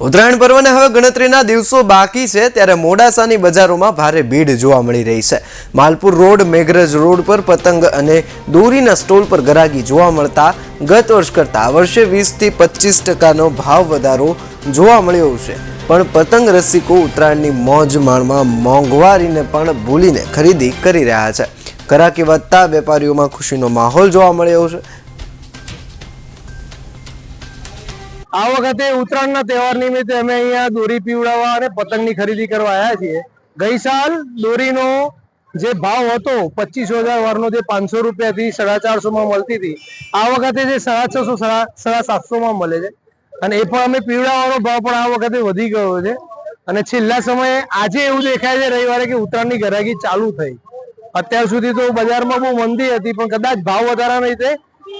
ઉત્તરાયણ પર્વને હવે ગણતરીના દિવસો બાકી છે ત્યારે મોડાસાની બજારોમાં ભારે ભીડ જોવા મળી રહી છે. માલપુર રોડ, મેઘરજ રોડ પર પતંગ અને દોરીના સ્ટોલ પર ગરાગી જોવા મળતા ગત વર્ષ કરતાં આ વર્ષે વીસથી પચીસ ટકાનો ભાવ વધારો જોવા મળ્યો છે. પણ પતંગ રસિકો ઉત્તરાયણની મોજ માણમાં મોંઘવારીને પણ ભૂલીને ખરીદી કરી રહ્યા છે. ગરાકી વધતા વેપારીઓમાં ખુશીનો માહોલ જોવા મળ્યો છે. આ વખતે ઉત્તરાયણના તહેવાર નિમિત્તે અમે અહીંયા દોરી પીવડાવવા અને પતંગની ખરીદી કરવા આવ્યા છીએ. ગઈ સાલ દોરીનો જે ભાવ હતો, પચીસો હજાર વારનો જે પાંચસો રૂપિયાથી સાડા ચારસોમાં મળતી હતી, આ વખતે જે સાડા છસો, સાડા સાડા સાતસો મળે છે. અને એ પણ અમે પીવડાવવાનો ભાવ પણ આ વખતે વધી ગયો છે. અને છેલ્લા સમયે આજે એવું દેખાય છે રવિવારે કે ઉત્તરાયણની ગરાગી ચાલુ થઈ. અત્યાર સુધી તો બજારમાં બહુ મંદી હતી, પણ કદાચ ભાવ વધારાના લીધે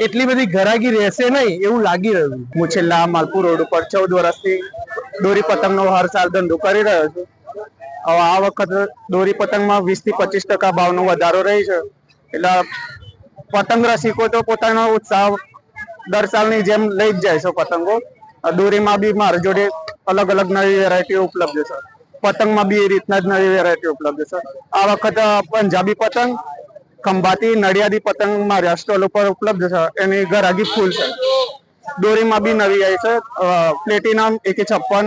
એટલી બધી ઘરાગી રહેશે નહીં એવું લાગી રહ્યું હું છેલ્લા માલપુર રોડ ઉપર ચૌદ વર્ષથી દોરી પતંગનો હર સાલ ધંધો કરી રહ્યો છું. હવે આ વખત દોરી પતંગમાં વીસથી પચીસ ટકા ભાવનો વધારો રહી છે. એટલે પતંગ રસિકો તો પોતાનો ઉત્સાહ દર સાલની જેમ લઈ જ જાય છે પતંગો. દોરીમાં બી મારી જોડે અલગ અલગ નવી વેરાયટીઓ ઉપલબ્ધ છે. પતંગમાં બી એ રીતના જ નવી વેરાયટી ઉપલબ્ધ છે. આ વખત પંજાબી પતંગ ખંભાતી નડિયાદી પતંગ રેસ્ટોલ સ્ટોલ ઉપર ઉપલબ્ધ છે. એની ગરાગી ફૂલ છે. દોરીમાં બી નવી આવી છે. પ્લેટિનમ એક છપ્પન,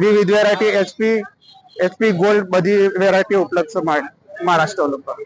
વિવિધ વેરાયટી એચપી એચપી ગોલ્ડ બધી વેરાયટી ઉપલબ્ધ છે મારા સ્ટોલ ઉપર.